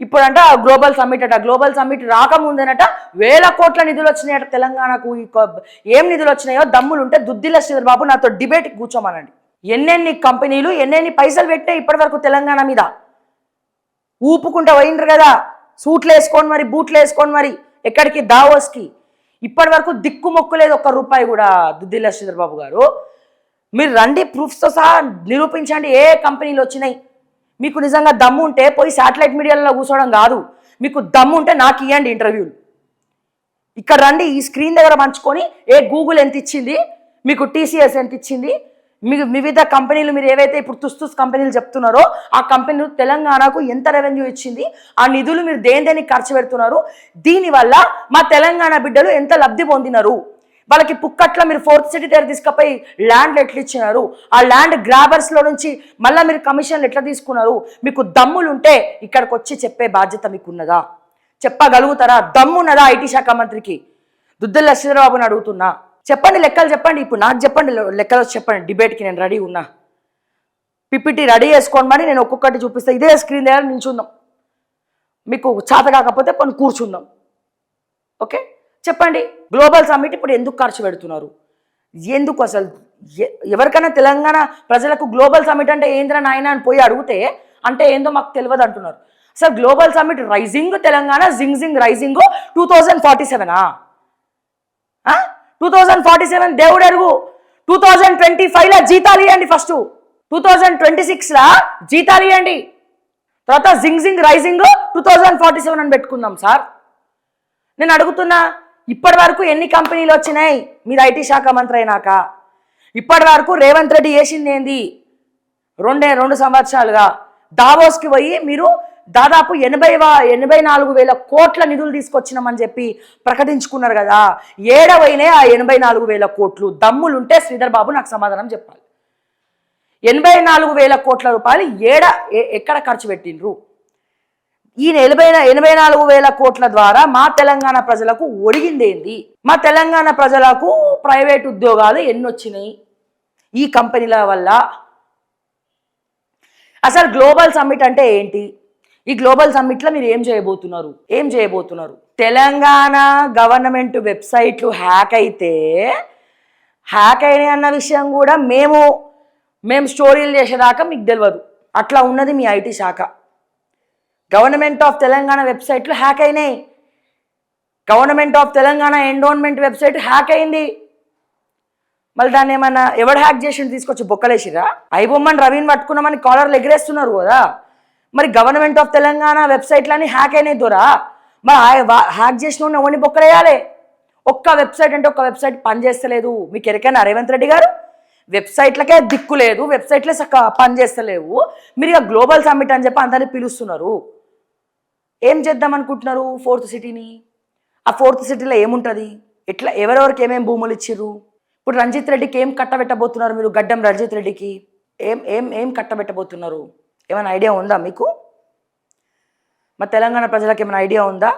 ఇప్పుడంట global summit అట. Global summit రాకముందేనట వేల కోట్ల నిధులు వచ్చినాయట తెలంగాణకు. ఈ ఏం నిధులు వచ్చినాయో దమ్ములు ఉంటే దుద్దిల శ్రీధర్ నాతో డిబేట్ కూర్చోమనండి. ఎన్నెన్ని కంపెనీలు ఎన్నెన్ని పైసలు పెట్టాయి ఇప్పటి వరకు తెలంగాణ మీద. ఊపుకుంటా పోయిండ్రు కదా. సూట్లు వేసుకొని మరి బూట్లు వేసుకొని మరి. ఎక్కడికి? దావోస్కి. ఇప్పటి వరకు దిక్కు లేదు ఒక్క రూపాయి కూడా దుద్దిల శ్రీధర్ గారు. మీరు రండి ప్రూఫ్స్తో సహా నిరూపించండి ఏ కంపెనీలు వచ్చినాయి. మీకు నిజంగా దమ్ము ఉంటే పోయి శాటిలైట్ మీడియాలో కూర్చోవడం కాదు. మీకు దమ్ము ఉంటే నాకు ఇవ్వండి ఇంటర్వ్యూలు. ఇక్కడ రండి ఈ స్క్రీన్ దగ్గర పంచుకొని ఏ గూగుల్ ఎంత ఇచ్చింది మీకు టీసీఎస్ ఎంత ఇచ్చింది మీకు వివిధ కంపెనీలు మీరు ఏవైతే ఇప్పుడు తుస్తుస్ కంపెనీలు చెప్తున్నారో ఆ కంపెనీలు తెలంగాణకు ఎంత రెవెన్యూ ఇచ్చింది ఆ నిధులు మీరు దేని దేనికి ఖర్చు పెడుతున్నారు దీనివల్ల మా తెలంగాణ బిడ్డలు ఎంత లబ్ధి పొందినారు. వాళ్ళకి పుక్కట్ల మీరు ఫోర్త్ సిటీ దగ్గర తీసుకపోయి ల్యాండ్ ఎట్లా ఇచ్చినారు? ఆ ల్యాండ్ గ్రాబర్స్లో నుంచి మళ్ళీ మీరు కమిషన్లు ఎట్లా తీసుకున్నారు? మీకు దమ్ములుంటే ఇక్కడికి వచ్చి చెప్పే బాధ్యత మీకున్నదా? చెప్పగలుగుతారా? దమ్మున్నదా ఐటీ శాఖ మంత్రికి? దుద్దుల శ్రీధరబాబుని అడుగుతున్నా. చెప్పండి లెక్కలు చెప్పండి. ఇప్పుడు నాకు చెప్పండి లెక్కలు చెప్పండి. డిబేట్కి నేను రెడీ ఉన్నా. పిపిటి రెడీ చేసుకోమని నేను ఒక్కొక్కటి చూపిస్తే. ఇదే స్క్రీన్ దగ్గర నించుందాం మీకు చేత కాకపోతే కొన్ని కూర్చుందాం ఓకే? చెప్పండి గ్లోబల్ సమ్మిట్ ఇప్పుడు ఎందుకు ఖర్చు పెడుతున్నారు? ఎందుకు అసలు ఎ- ఎవరికైనా తెలంగాణ ప్రజలకు గ్లోబల్ సమ్మిట్ అంటే ఏంద్రా నాయన అని పోయి అడిగితే అంటే ఏందో మాకు తెలియదు అంటున్నారు. Sir global summit rising Telangana జింగ్ జింగ్ రైజింగ్ టూ థౌజండ్ ఫార్టీ సెవెనా? టూ థౌజండ్ ఫార్టీ సెవెన్ దేవుడు ఎరుగు. టూ థౌజండ్ ట్వంటీ ఫైవ్లో జీతాలు ఇవ్వండి ఫస్ట్. టూ థౌజండ్ ట్వంటీ సిక్స్లో జీతాలు ఇవ్వండి తర్వాత జింగ్ జింగ్ rising two thousand forty seven అని పెట్టుకుందాం సార్. నేను అడుగుతున్నా ఇప్పటి వరకు ఎన్ని కంపెనీలు వచ్చినాయి? మీరు ఐటీ శాఖ మంత్రి అయినాక. ఇప్పటి వరకు రేవంత్ రెడ్డి చేసింది ఏంది? రెండే రెండు సంవత్సరాలుగా. దావోస్కి పోయి మీరు దాదాపు ఎనభై ఎనభై నాలుగు వేల కోట్ల నిధులు తీసుకొచ్చినామని చెప్పి ప్రకటించుకున్నారు కదా. ఏడవైనే ఆ ఎనభై నాలుగు వేల కోట్లు? దమ్ములుంటే శ్రీధర్ బాబు నాకు సమాధానం చెప్పాలి. ఎనభై నాలుగు వేల కోట్ల రూపాయలు ఏడ ఎ- ఎక్కడ ఖర్చు పెట్టిండ్రు? ఈ ఎనభై ఎనభై నాలుగు వేల కోట్ల ద్వారా మా తెలంగాణ ప్రజలకు ఒరిగిందేంది మా తెలంగాణ ప్రజలకు ప్రైవేట్ ఉద్యోగాలు ఎన్నొచ్చినాయి. ఈ కంపెనీల వల్ల. అసలు గ్లోబల్ సమ్మిట్ అంటే ఏంటి? ఈ గ్లోబల్ సమ్మిట్లో మీరు ఏం చేయబోతున్నారు? ఏం చేయబోతున్నారు? తెలంగాణ గవర్నమెంట్ వెబ్సైట్లు హ్యాక్ అయితే హ్యాక్ అయినాయి అన్న విషయం కూడా మేము మేము స్టోరీలు చేసేదాకా మీకు తెలియదు అట్లా ఉన్నది మీ ఐటీ శాఖ. గవర్నమెంట్ ఆఫ్ తెలంగాణ వెబ్సైట్లు హ్యాక్ అయినాయి. Government of Telangana endowment website hack అయింది. మళ్ళీ దాన్ని ఏమన్నా ఎవడు హ్యాక్ చేసి తీసుకొచ్చి బొక్కలేసిరా ఐబొమ్మని రవిని పట్టుకున్నామని కాలర్లు ఎగిరేస్తున్నారు కదా. మరి గవర్నమెంట్ ఆఫ్ తెలంగాణ వెబ్సైట్లని హ్యాక్ అయినాయి దూరా. మరి హ్యాక్ చేసిన ఎవరిని బొక్కలేయాలి? ఒక్క వెబ్సైట్ అంటే ఒక్క వెబ్సైట్ పనిచేస్తలేదు మీకు ఎరికైనా రేవంత్ రెడ్డి గారు? వెబ్సైట్లకే దిక్కు లేదు. వెబ్సైట్లే పనిచేస్తలేవు మీరు ఇక గ్లోబల్ సమ్మిట్ అని చెప్పి అందరినీ పిలుస్తున్నారు. ఏం చేద్దాం అనుకుంటున్నారు ఫోర్త్ సిటీని? ఆ ఫోర్త్ సిటీలో ఏముంటుంది? ఎట్లా ఎవరెవరికి ఏమేమి భూములు ఇచ్చిర్రు? ఇప్పుడు రంజిత్ రెడ్డికి ఏం కట్టబెట్టబోతున్నారు మీరు గడ్డం రంజిత్ రెడ్డికి? ఏం ఏం ఏం కట్టబెట్టబోతున్నారు? ఏమైనా ఐడియా ఉందా మీకు? మా తెలంగాణ ప్రజలకు ఏమైనా ఐడియా ఉందా?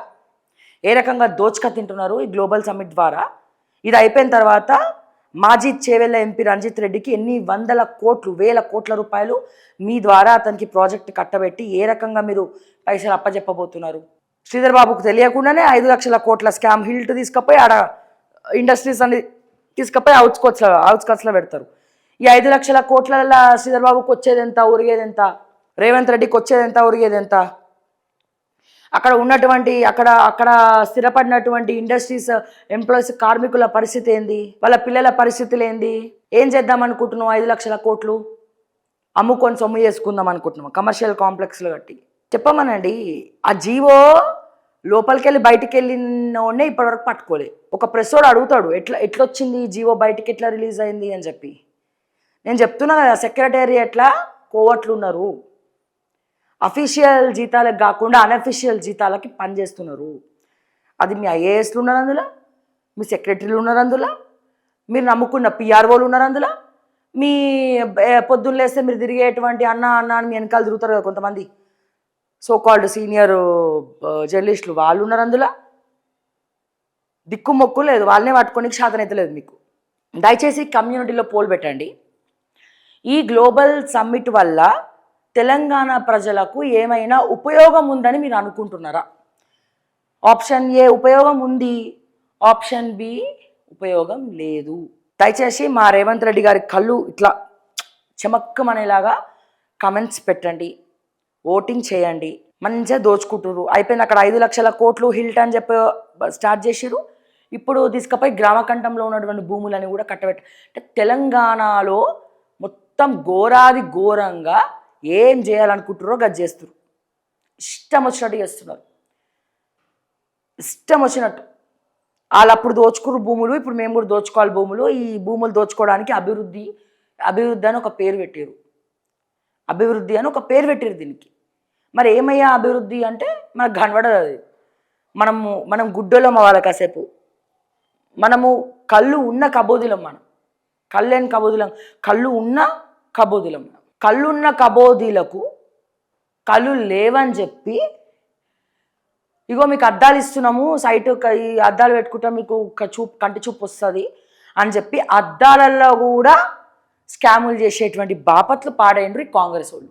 ఏ రకంగా దోచుక తింటున్నారు ఈ గ్లోబల్ సమ్మిట్ ద్వారా? ఇది అయిపోయిన తర్వాత మాజీ చేవెళ్ళ ఎంపీ రంజిత్ రెడ్డికి ఎన్ని వందల కోట్లు వేల కోట్ల రూపాయలు మీ ద్వారా అతనికి ప్రాజెక్ట్ కట్టబెట్టి ఏ రకంగా మీరు పైసలు అప్పజెప్పబోతున్నారు? శ్రీధర్ బాబుకు తెలియకుండానే ఐదు లక్షల కోట్ల స్కామ్ హిల్ట్ తీసుకపోయి ఆడ ఇండస్ట్రీస్ అన్ని తీసుకపోయి అవుట్స్కోట్స్ అవుట్స్కట్స్లో పెడతారు. ఈ ఐదు లక్షల కోట్ల శ్రీధర్ బాబుకి వచ్చేది ఎంత ఉరిగేది ఎంత రేవంత్ రెడ్డికి వచ్చేది ఎంత ఉరిగేది ఎంత అక్కడ ఉన్నటువంటి అక్కడ అక్కడ స్థిరపడినటువంటి ఇండస్ట్రీస్ ఎంప్లాయీస్ కార్మికుల పరిస్థితి ఏంది? వాళ్ళ పిల్లల పరిస్థితులు ఏంది? ఏం చేద్దాం అనుకుంటున్నాం ఐదు లక్షల కోట్లు అమ్ముకొని సొమ్ము చేసుకుందాం అనుకుంటున్నాం కమర్షియల్ కాంప్లెక్స్లు కట్టి. చెప్పమనండి ఆ జీవో లోపలికి వెళ్ళి బయటికి వెళ్ళినోడే ఇప్పటివరకు పట్టుకోలే. ఒక ప్రెస్వాడు అడుగుతాడు ఎట్లా ఎట్లొచ్చింది ఈ జీవో? బయటికి ఎట్లా రిలీజ్ అయింది అని చెప్పి. నేను చెప్తున్నా కదా సెక్రటేరియట్లా కోవట్లు ఉన్నారు అఫీషియల్ జీతాలకు కాకుండా అనఫీషియల్ జీతాలకి పనిచేస్తున్నారు. అది మీ ఐఏఎస్లు ఉన్నారు అందులో మీ సెక్రటరీలు ఉన్నారు అందులో మీరు నమ్ముకున్న పిఆర్ఓలు ఉన్నారు అందులో మీ పొద్దున్న లేస్తే మీరు తిరిగేటువంటి అన్న అన్న అని మీ వెనకాల తిరుగుతారు కదా కొంతమంది. సో కాల్డ్ సీనియర్ జర్నలిస్టులు వాళ్ళు ఉన్నారు అందులో. దిక్కు మొక్కు లేదు వాళ్ళనే పట్టుకోనికి శాతం లేదు మీకు. దయచేసి కమ్యూనిటీలో పోల్ పెట్టండి. ఈ గ్లోబల్ సమ్మిట్ వల్ల తెలంగాణ ప్రజలకు ఏమైనా ఉపయోగం ఉందని మీరు అనుకుంటున్నారా? ఆప్షన్ ఏ ఉపయోగం ఉంది. ఆప్షన్ బి ఉపయోగం లేదు. దయచేసి మా రేవంత్ రెడ్డి గారి కళ్ళు ఇట్లా చెమక్కమనేలాగా కమెంట్స్ పెట్టండి. ఓటింగ్ చేయండి. మంచిగా దోచుకుంటుర్రు. అయిపోయింది అక్కడ ఐదు లక్షల కోట్లు హిల్ట్ అని చెప్పి స్టార్ట్ చేసిర్రు. ఇప్పుడు తీసుకపోయి గ్రామకంఠంలో ఉన్నటువంటి భూములని కూడా కట్టబెట్ట అంటే తెలంగాణలో మొత్తం ఘోరాది ఘోరంగా ఏం చేయాలనుకుంటారో గది చేస్తారు ఇష్టం వచ్చినట్టు చేస్తున్నారు. ఇష్టం వచ్చినట్టు. వాళ్ళు అప్పుడు దోచుకురు భూములు ఇప్పుడు మేము కూడా దోచుకోవాలి భూములు. ఈ భూములు దోచుకోవడానికి అభివృద్ధి అభివృద్ధి అని ఒక పేరు పెట్టారు అభివృద్ధి అని ఒక పేరు పెట్టారు దీనికి. మరి ఏమయ్యా అభివృద్ధి అంటే మనకు కనబడదు అది. మనము మనం గుడ్డోలం అవ్వాలి కాసేపు. మనము కళ్ళు ఉన్న కబోదిలం మనం. కళ్ళేని కబోదిలం? కళ్ళు ఉన్న కబోదిలం మనం. కళ్ళున్న కబోధిలకు కళ్ళు లేవని చెప్పి ఇగో మీకు అద్దాలు ఇస్తున్నాము సైట్ ఈ అద్దాలు పెట్టుకుంటే మీకు చూపు కంటి చూపు వస్తుంది అని చెప్పి అద్దాలలో కూడా స్కాములు చేసేటువంటి బాపత్లు పాడైండ్రు ఈ కాంగ్రెస్ వాళ్ళు.